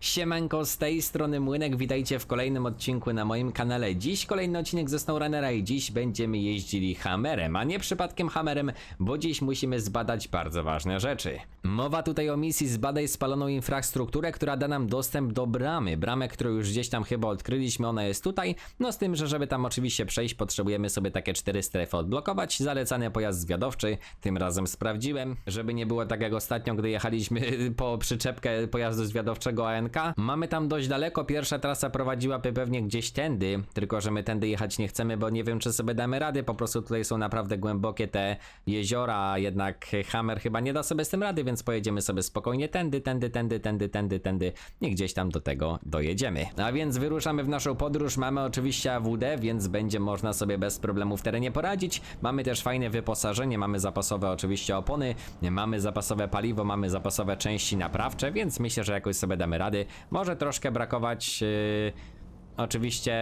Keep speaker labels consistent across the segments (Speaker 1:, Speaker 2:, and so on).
Speaker 1: Siemanko, z tej strony Młynek, witajcie w kolejnym odcinku na moim kanale. Dziś kolejny odcinek ze SnowRunnera i dziś będziemy jeździli Hammerem, a nie przypadkiem Hammerem, bo dziś musimy zbadać bardzo ważne rzeczy. Mowa tutaj o misji Zbadaj spaloną infrastrukturę, która da nam dostęp do bramy. Bramę, którą już gdzieś tam chyba odkryliśmy, ona jest tutaj, no z tym, że żeby tam oczywiście przejść, potrzebujemy sobie takie cztery strefy odblokować. Zalecany pojazd zwiadowczy, tym razem sprawdziłem, żeby nie było tak jak ostatnio, gdy jechaliśmy po przyczepkę pojazdu zwiadowczego Mamy tam dość daleko, pierwsza trasa prowadziłaby pewnie gdzieś tędy, tylko że my tędy jechać nie chcemy, bo nie wiem czy sobie damy rady, po prostu tutaj są naprawdę głębokie te jeziora, jednak Hammer chyba nie da sobie z tym rady, więc pojedziemy sobie spokojnie tędy, tędy, tędy, tędy, tędy, tędy. I gdzieś tam do tego dojedziemy. A więc wyruszamy w naszą podróż, mamy oczywiście AWD, więc będzie można sobie bez problemu w terenie poradzić. Mamy też fajne wyposażenie, mamy zapasowe oczywiście opony, mamy zapasowe paliwo, mamy zapasowe części naprawcze, więc myślę, że jakoś sobie damy Może troszkę brakować. Yy... Oczywiście,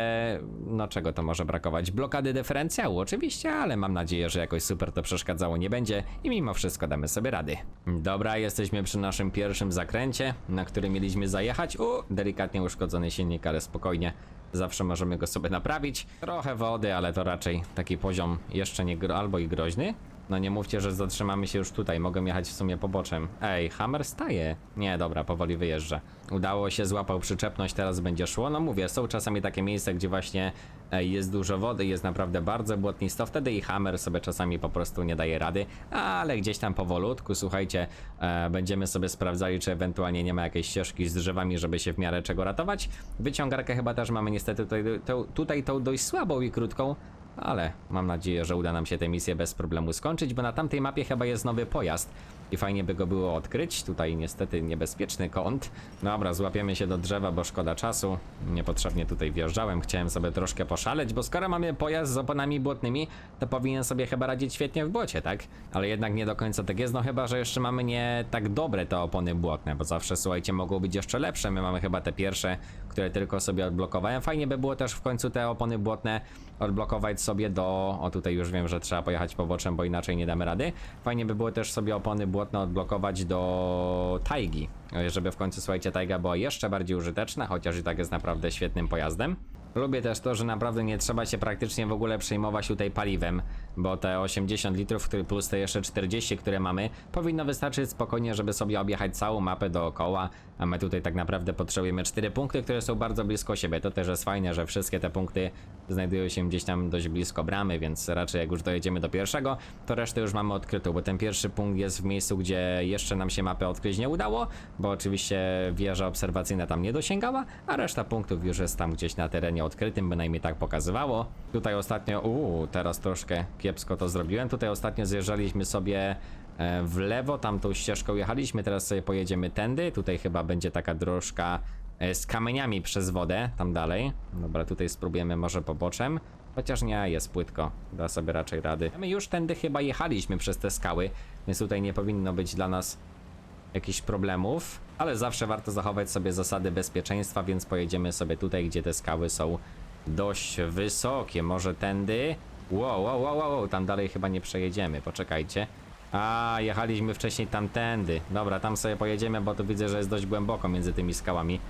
Speaker 1: no czego to może brakować? Blokady dyferencjału, oczywiście, ale mam nadzieję, że jakoś super to przeszkadzało nie będzie i mimo wszystko damy sobie rady. Dobra, jesteśmy przy naszym pierwszym zakręcie, na który mieliśmy zajechać. U, delikatnie uszkodzony silnik, ale spokojnie. Zawsze możemy go sobie naprawić. Trochę wody, ale to raczej taki poziom jeszcze nie albo i groźny. No nie mówcie, że zatrzymamy się już tutaj, mogę jechać w sumie poboczem. Ej, Hammer staje. Nie, dobra, powoli wyjeżdża. Udało się, złapał przyczepność, teraz będzie szło. No mówię, są czasami takie miejsca, gdzie właśnie e, jest dużo wody, jest naprawdę bardzo błotnisto, wtedy i Hammer sobie czasami po prostu nie daje rady, ale gdzieś tam powolutku, słuchajcie, e, będziemy sobie sprawdzali, czy ewentualnie nie ma jakiejś ścieżki z drzewami, żeby się w miarę czego ratować. Wyciągarkę chyba też mamy niestety tutaj, to, tutaj tą dość słabą i krótką, ale mam nadzieję, że uda nam się tę misję bez problemu skończyć, bo na tamtej mapie chyba jest nowy pojazd i fajnie by go było odkryć. Tutaj niestety niebezpieczny kąt. Dobra, złapiemy się do drzewa, bo szkoda czasu. Niepotrzebnie tutaj wjeżdżałem, chciałem sobie troszkę poszaleć, bo skoro mamy pojazd z oponami błotnymi, to powinien sobie chyba radzić świetnie w błocie, tak? Ale jednak nie do końca tak jest, no chyba, że jeszcze mamy nie tak dobre te opony błotne, bo zawsze, słuchajcie, mogą być jeszcze lepsze. My mamy chyba te pierwsze, które tylko sobie odblokowałem. Fajnie by było też w końcu te opony błotne odblokować sobie do... O, tutaj już wiem, że trzeba pojechać poboczem, bo inaczej nie damy rady. Fajnie by było też sobie opony błotne odblokować do Tajgi, żeby w końcu, słuchajcie, Tajga była jeszcze bardziej użyteczna, chociaż i tak jest naprawdę świetnym pojazdem. Lubię też to, że naprawdę nie trzeba się praktycznie w ogóle przejmować tutaj paliwem, bo te 80 litrów który plus te jeszcze 40, które mamy, powinno wystarczyć spokojnie, żeby sobie objechać całą mapę dookoła, a my tutaj tak naprawdę potrzebujemy 4 punkty, które są bardzo blisko siebie. To też jest fajne, że wszystkie te punkty znajdują się gdzieś tam dość blisko bramy, więc raczej jak już dojedziemy do pierwszego, to resztę już mamy odkrytą, bo ten pierwszy punkt jest w miejscu, gdzie jeszcze nam się mapę odkryć nie udało, bo oczywiście wieża obserwacyjna tam nie dosięgała, a reszta punktów już jest tam gdzieś na terenie odkrytym, bynajmniej tak pokazywało. Tutaj ostatnio, uuu, teraz troszkę kiepsko to zrobiłem. Tutaj ostatnio zjeżdżaliśmy sobie e, w lewo, tamtą ścieżką jechaliśmy, teraz sobie pojedziemy tędy. Tutaj chyba będzie taka drożka e, z kamieniami przez wodę, tam dalej. Dobra, tutaj spróbujemy może poboczem. Chociaż nie, jest płytko, da sobie raczej rady. My już tędy chyba jechaliśmy przez te skały, więc tutaj nie powinno być dla nas jakichś problemów, ale zawsze warto zachować sobie zasady bezpieczeństwa, więc pojedziemy sobie tutaj, gdzie te skały są dość wysokie. Może tędy? Wow, wow, wow, wow, tam dalej chyba nie przejedziemy, poczekajcie. A, jechaliśmy wcześniej tamtędy. Dobra, tam sobie pojedziemy, bo tu widzę, że jest dość głęboko między tymi skałami.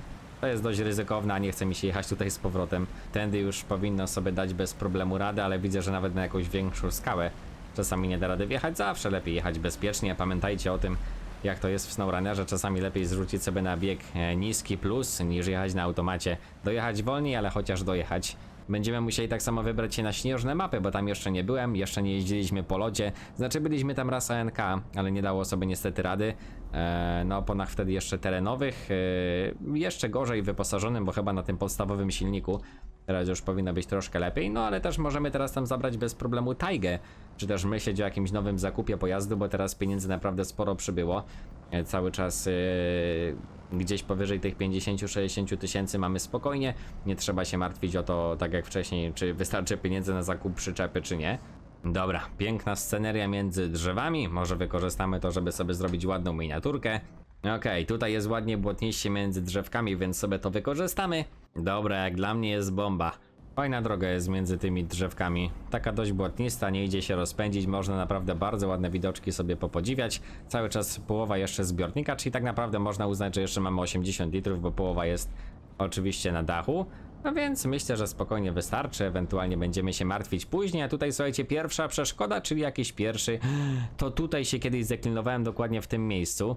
Speaker 1: To jest dość ryzykowne, a nie chce mi się jechać tutaj z powrotem. Tędy już powinno sobie dać bez problemu radę, ale widzę, że nawet na jakąś większą skałę czasami nie da rady wjechać. Zawsze lepiej jechać bezpiecznie. Pamiętajcie o tym, jak to jest w SnowRunnerze, czasami lepiej zrzucić sobie na bieg e, niski plus, niż jechać na automacie. Dojechać wolniej, ale chociaż dojechać. Będziemy musieli tak samo wybrać się na śnieżne mapy, bo tam jeszcze nie byłem, jeszcze nie jeździliśmy po lodzie. Znaczy byliśmy tam raz ANK, ale nie dało sobie niestety rady. E, na oponach wtedy jeszcze terenowych, e, jeszcze gorzej wyposażonym, bo chyba na tym podstawowym silniku teraz już powinno być troszkę lepiej. No ale też możemy teraz tam zabrać bez problemu Taigę, czy też myśleć o jakimś nowym zakupie pojazdu, bo teraz pieniędzy naprawdę sporo przybyło. E, cały czas e, gdzieś powyżej tych 50-60 tysięcy mamy spokojnie. Nie trzeba się martwić o to, tak jak wcześniej, czy wystarczy pieniędzy na zakup przyczepy, czy nie. Dobra, piękna sceneria między drzewami. Może wykorzystamy to, żeby sobie zrobić ładną miniaturkę. Okej, tutaj jest ładnie błotniście między drzewkami, więc sobie to wykorzystamy. Dobra, jak dla mnie jest bomba. Fajna droga jest między tymi drzewkami. Taka dość błotnista, nie idzie się rozpędzić, można naprawdę bardzo ładne widoczki sobie popodziwiać. Cały czas połowa jeszcze zbiornika, czyli tak naprawdę można uznać, że jeszcze mamy 80 litrów, bo połowa jest oczywiście na dachu. No więc myślę, że spokojnie wystarczy, ewentualnie będziemy się martwić później, a tutaj słuchajcie, pierwsza przeszkoda, czyli jakiś pierwszy, to tutaj się kiedyś zaklinowałem dokładnie w tym miejscu.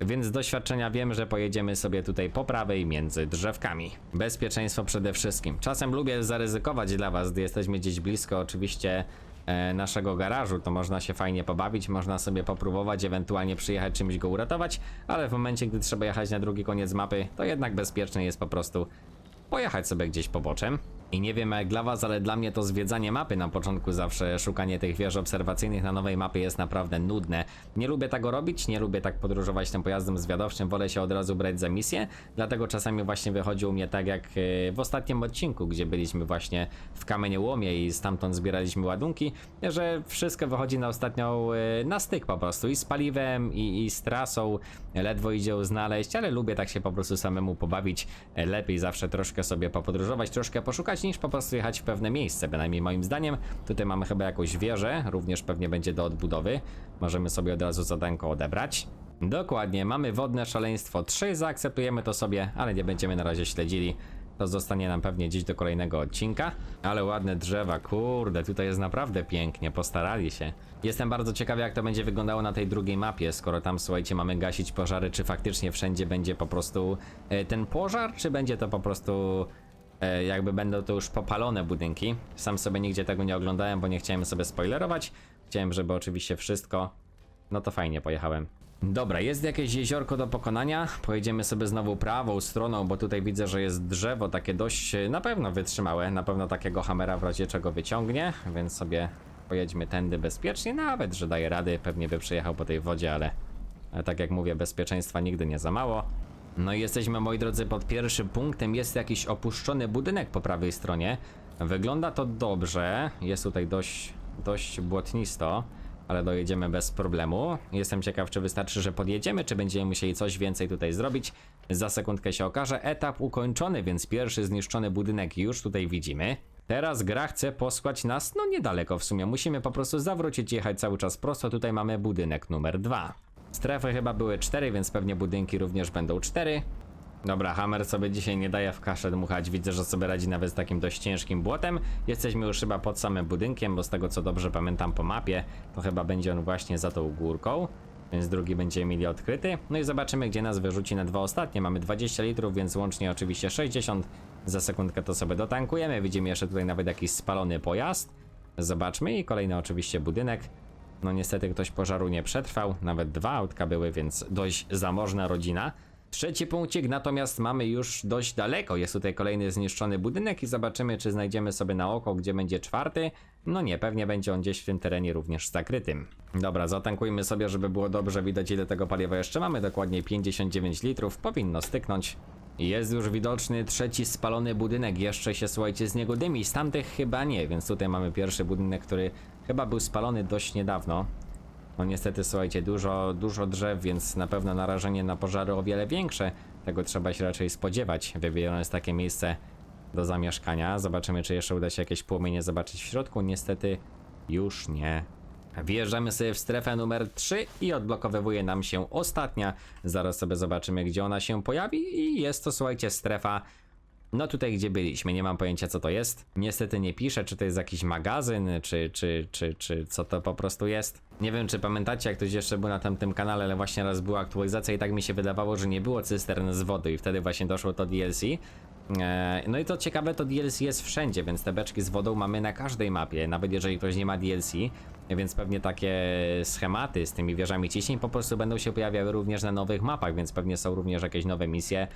Speaker 1: Więc z doświadczenia wiem, że pojedziemy sobie tutaj po prawej między drzewkami. Bezpieczeństwo przede wszystkim. Czasem lubię zaryzykować dla was, gdy jesteśmy gdzieś blisko oczywiście e, naszego garażu, to można się fajnie pobawić, można sobie popróbować, ewentualnie przyjechać czymś go uratować, ale w momencie, gdy trzeba jechać na drugi koniec mapy, to jednak bezpieczne jest po prostu pojechać sobie gdzieś poboczem. I nie wiem jak dla was, ale dla mnie to zwiedzanie mapy na początku zawsze szukanie tych wież obserwacyjnych na nowej mapie jest naprawdę nudne. Nie lubię tego robić, nie lubię tak podróżować tym pojazdem zwiadowczym, wolę się od razu brać za misję, dlatego czasami właśnie wychodzi u mnie tak jak e, w ostatnim odcinku, gdzie byliśmy właśnie w kamieniołomie i stamtąd zbieraliśmy ładunki, że wszystko wychodzi na ostatnią e, na styk po prostu i z paliwem i, i z trasą, ledwo idzie ją znaleźć, ale lubię tak się po prostu samemu pobawić, E, lepiej zawsze troszkę sobie popodróżować, troszkę poszukać niż po prostu jechać w pewne miejsce, bynajmniej moim zdaniem. Tutaj mamy chyba jakąś wieżę, również pewnie będzie do odbudowy. Możemy sobie od razu zadanko odebrać. Dokładnie, mamy wodne szaleństwo 3, zaakceptujemy to sobie, ale nie będziemy na razie śledzili. To zostanie nam pewnie gdzieś do kolejnego odcinka. Ale ładne drzewa, kurde, tutaj jest naprawdę pięknie, postarali się. Jestem bardzo ciekawy, jak to będzie wyglądało na tej drugiej mapie, skoro tam, słuchajcie, mamy gasić pożary, czy faktycznie wszędzie będzie po prostu e, ten pożar, czy będzie to po prostu jakby będą to już popalone budynki. Sam sobie nigdzie tego nie oglądałem, bo nie chciałem sobie spoilerować. Chciałem, żeby oczywiście wszystko. No to fajnie pojechałem. Dobra, jest jakieś jeziorko do pokonania. Pojedziemy sobie znowu prawą stroną, bo tutaj widzę, że jest drzewo takie dość e, na pewno wytrzymałe. Na pewno takiego hamera w razie czego wyciągnie, więc sobie pojedźmy tędy bezpiecznie. Nawet, że daje rady, pewnie by przejechał po tej wodzie, ale ale tak jak mówię, bezpieczeństwa nigdy nie za mało. No i jesteśmy, moi drodzy, pod pierwszym punktem. Jest jakiś opuszczony budynek po prawej stronie. Wygląda to dobrze. Jest tutaj dość, dość błotnisto, ale dojedziemy bez problemu. Jestem ciekaw, czy wystarczy, że podjedziemy, czy będziemy musieli coś więcej tutaj zrobić. Za sekundkę się okaże. Etap ukończony, więc pierwszy zniszczony budynek już tutaj widzimy. Teraz gra chce posłać nas, no niedaleko w sumie. Musimy po prostu zawrócić jechać cały czas prosto. Tutaj mamy budynek numer dwa. Strefy chyba były 4, więc pewnie budynki również będą 4. Dobra, Hammer sobie dzisiaj nie daje w kaszę dmuchać. Widzę, że sobie radzi nawet z takim dość ciężkim błotem. Jesteśmy już chyba pod samym budynkiem, bo z tego co dobrze pamiętam po mapie, to chyba będzie on właśnie za tą górką. Więc drugi będziemy mieli odkryty. No i zobaczymy, gdzie nas wyrzuci na dwa ostatnie. Mamy 20 litrów, więc łącznie oczywiście 60. Za sekundkę to sobie dotankujemy. Widzimy jeszcze tutaj nawet jakiś spalony pojazd. Zobaczmy i kolejny oczywiście budynek. No niestety ktoś pożaru nie przetrwał, nawet dwa autka były, więc dość zamożna rodzina. Trzeci punkcik natomiast mamy już dość daleko, jest tutaj kolejny zniszczony budynek i zobaczymy czy znajdziemy sobie na oko, gdzie będzie czwarty. No nie, pewnie będzie on gdzieś w tym terenie również zakrytym. Dobra, zatankujmy sobie, żeby było dobrze widać ile tego paliwa jeszcze mamy, dokładnie 59 litrów, powinno styknąć. Jest już widoczny trzeci spalony budynek, jeszcze się słuchajcie z niego dymi, z tamtych chyba nie, więc tutaj mamy pierwszy budynek, który chyba był spalony dość niedawno. No niestety słuchajcie, dużo, dużo drzew, więc na pewno narażenie na pożary o wiele większe. Tego trzeba się raczej spodziewać. Wybierane jest takie miejsce do zamieszkania. Zobaczymy, czy jeszcze uda się jakieś płomienie zobaczyć w środku. Niestety już nie. Wjeżdżamy sobie w strefę numer 3 i odblokowywuje nam się ostatnia. Zaraz sobie zobaczymy, gdzie ona się pojawi. I jest to, słuchajcie, strefa no tutaj gdzie byliśmy, nie mam pojęcia co to jest. Niestety nie piszę, czy to jest jakiś magazyn, czy, czy, czy, czy co to po prostu jest. Nie wiem, czy pamiętacie, jak ktoś jeszcze był na tamtym kanale, ale właśnie raz była aktualizacja i tak mi się wydawało, że nie było cystern z wody i wtedy właśnie doszło to DLC. Eee, No i to ciekawe, to DLC jest wszędzie, więc te beczki z wodą mamy na każdej mapie, nawet jeżeli ktoś nie ma DLC, więc pewnie takie schematy z tymi wieżami ciśnień po prostu będą się pojawiały również na nowych mapach, więc pewnie są również jakieś nowe misje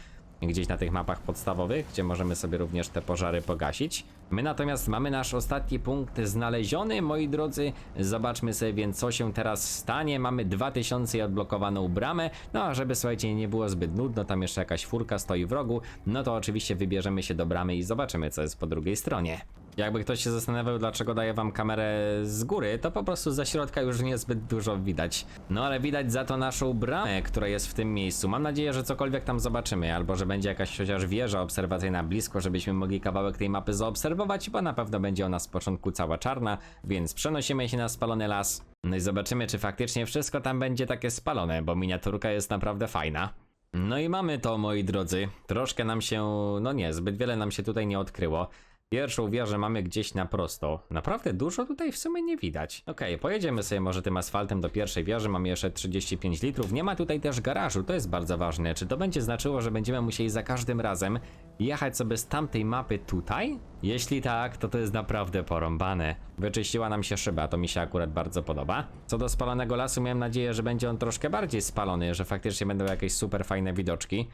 Speaker 1: gdzieś na tych mapach podstawowych, gdzie możemy sobie również te pożary pogasić. My natomiast mamy nasz ostatni punkt znaleziony, moi drodzy. Zobaczmy sobie więc, co się teraz stanie. Mamy 2000 i odblokowaną bramę. No a żeby, słuchajcie, nie było zbyt nudno, tam jeszcze jakaś furka stoi w rogu, no to oczywiście wybierzemy się do bramy i zobaczymy, co jest po drugiej stronie. Jakby ktoś się zastanawiał, dlaczego daję wam kamerę z góry, to po prostu ze środka już niezbyt dużo widać. No ale widać za to naszą bramę, która jest w tym miejscu. Mam nadzieję, że cokolwiek tam zobaczymy, albo że będzie jakaś chociaż wieża obserwacyjna blisko, żebyśmy mogli kawałek tej mapy zaobserwować, bo na pewno będzie ona z początku cała czarna, więc przenosimy się na spalony las. No i zobaczymy, czy faktycznie wszystko tam będzie takie spalone, bo miniaturka jest naprawdę fajna. No i mamy to, moi drodzy. Troszkę nam się, no nie, zbyt wiele nam się tutaj nie odkryło. Pierwszą wieżę mamy gdzieś na prosto. Naprawdę dużo tutaj w sumie nie widać. Okej, pojedziemy sobie może tym asfaltem do pierwszej wieży. Mamy jeszcze 35 litrów. Nie ma tutaj też garażu, to jest bardzo ważne. Czy to będzie znaczyło, że będziemy musieli za każdym razem jechać sobie z tamtej mapy tutaj? Jeśli tak, to to jest naprawdę porąbane. Wyczyściła nam się szyba, to mi się akurat bardzo podoba. Co do spalonego lasu, miałem nadzieję, że będzie on troszkę bardziej spalony, że faktycznie będą jakieś super fajne widoczki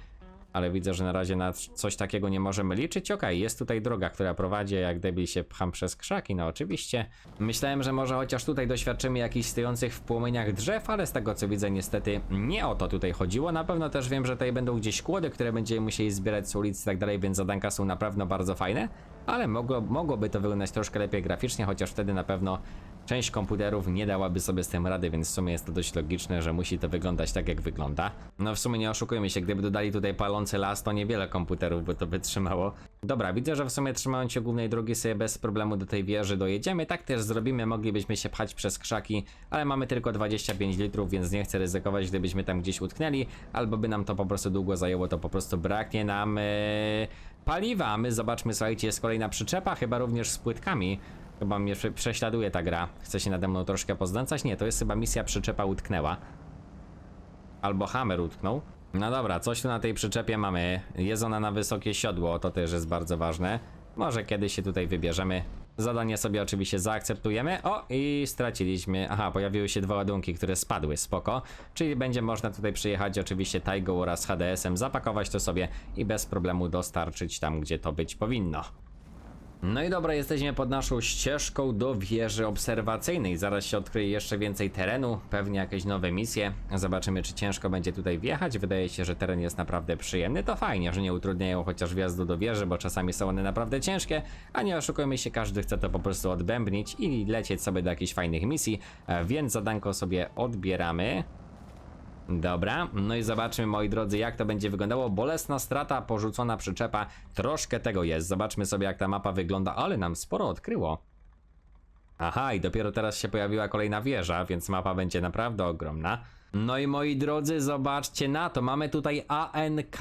Speaker 1: ale widzę, że na razie na coś takiego nie możemy liczyć. Okej, jest tutaj droga, która prowadzi, jak debil się pcham przez krzaki, no oczywiście. Myślałem, że może chociaż tutaj doświadczymy jakichś stojących w płomieniach drzew, ale z tego co widzę niestety nie o to tutaj chodziło. Na pewno też wiem, że tutaj będą gdzieś kłody, które będziemy musieli zbierać z ulic i tak dalej, więc zadanka są na pewno bardzo fajne, ale mogło, mogłoby to wyglądać troszkę lepiej graficznie, chociaż wtedy na pewno Część komputerów nie dałaby sobie z tym rady, więc w sumie jest to dość logiczne, że musi to wyglądać tak jak wygląda. No w sumie nie oszukujmy się, gdyby dodali tutaj palący las, to niewiele komputerów by to wytrzymało. Dobra, widzę, że w sumie trzymając się głównej drogi sobie bez problemu do tej wieży dojedziemy. Tak też zrobimy, moglibyśmy się pchać przez krzaki, ale mamy tylko 25 litrów, więc nie chcę ryzykować, gdybyśmy tam gdzieś utknęli, albo by nam to po prostu długo zajęło, to po prostu braknie nam... Yy paliwa. My zobaczmy, słuchajcie, jest kolejna przyczepa, chyba również z płytkami. Chyba mnie prze- prześladuje ta gra. Chce się nade mną troszkę poznęcać? Nie, to jest chyba misja przyczepa utknęła. Albo hammer utknął. No dobra, coś tu na tej przyczepie mamy. Jest ona na wysokie siodło, to też jest bardzo ważne. Może kiedyś się tutaj wybierzemy. Zadanie sobie oczywiście zaakceptujemy. O, i straciliśmy. Aha, pojawiły się dwa ładunki, które spadły, spoko. Czyli będzie można tutaj przyjechać oczywiście Taigo oraz HDS-em, zapakować to sobie i bez problemu dostarczyć tam, gdzie to być powinno. No i dobra, jesteśmy pod naszą ścieżką do wieży obserwacyjnej. Zaraz się odkryje jeszcze więcej terenu, pewnie jakieś nowe misje. Zobaczymy, czy ciężko będzie tutaj wjechać. Wydaje się, że teren jest naprawdę przyjemny. To fajnie, że nie utrudniają chociaż wjazdu do wieży, bo czasami są one naprawdę ciężkie. A nie oszukujmy się, każdy chce to po prostu odbębnić i lecieć sobie do jakichś fajnych misji. E, Więc zadanko sobie odbieramy. Dobra, no i zobaczmy moi drodzy jak to będzie wyglądało. Bolesna strata, porzucona przyczepa, troszkę tego jest. Zobaczmy sobie jak ta mapa wygląda, ale nam sporo odkryło. Aha, i dopiero teraz się pojawiła kolejna wieża, więc mapa będzie naprawdę ogromna. No i moi drodzy, zobaczcie na to. Mamy tutaj ANK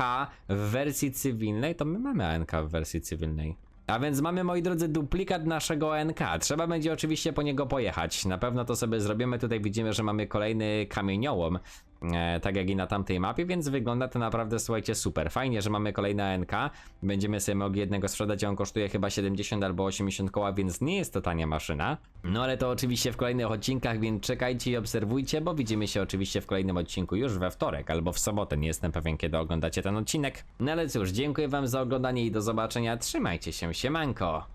Speaker 1: w wersji cywilnej. To my mamy ANK w wersji cywilnej. A więc mamy, moi drodzy, duplikat naszego ANK. Trzeba będzie oczywiście po niego pojechać. Na pewno to sobie zrobimy. Tutaj widzimy, że mamy kolejny kamieniołom. E, tak jak i na tamtej mapie, więc wygląda to naprawdę, słuchajcie, super. Fajnie, że mamy kolejne ANK. Będziemy sobie mogli jednego sprzedać, on kosztuje chyba 70 albo 80 koła, więc nie jest to tania maszyna. No ale to oczywiście w kolejnych odcinkach, więc czekajcie i obserwujcie, bo widzimy się oczywiście w kolejnym odcinku już we wtorek albo w sobotę. Nie jestem pewien, kiedy oglądacie ten odcinek. No ale cóż, dziękuję wam za oglądanie i do zobaczenia. Trzymajcie się, siemanko!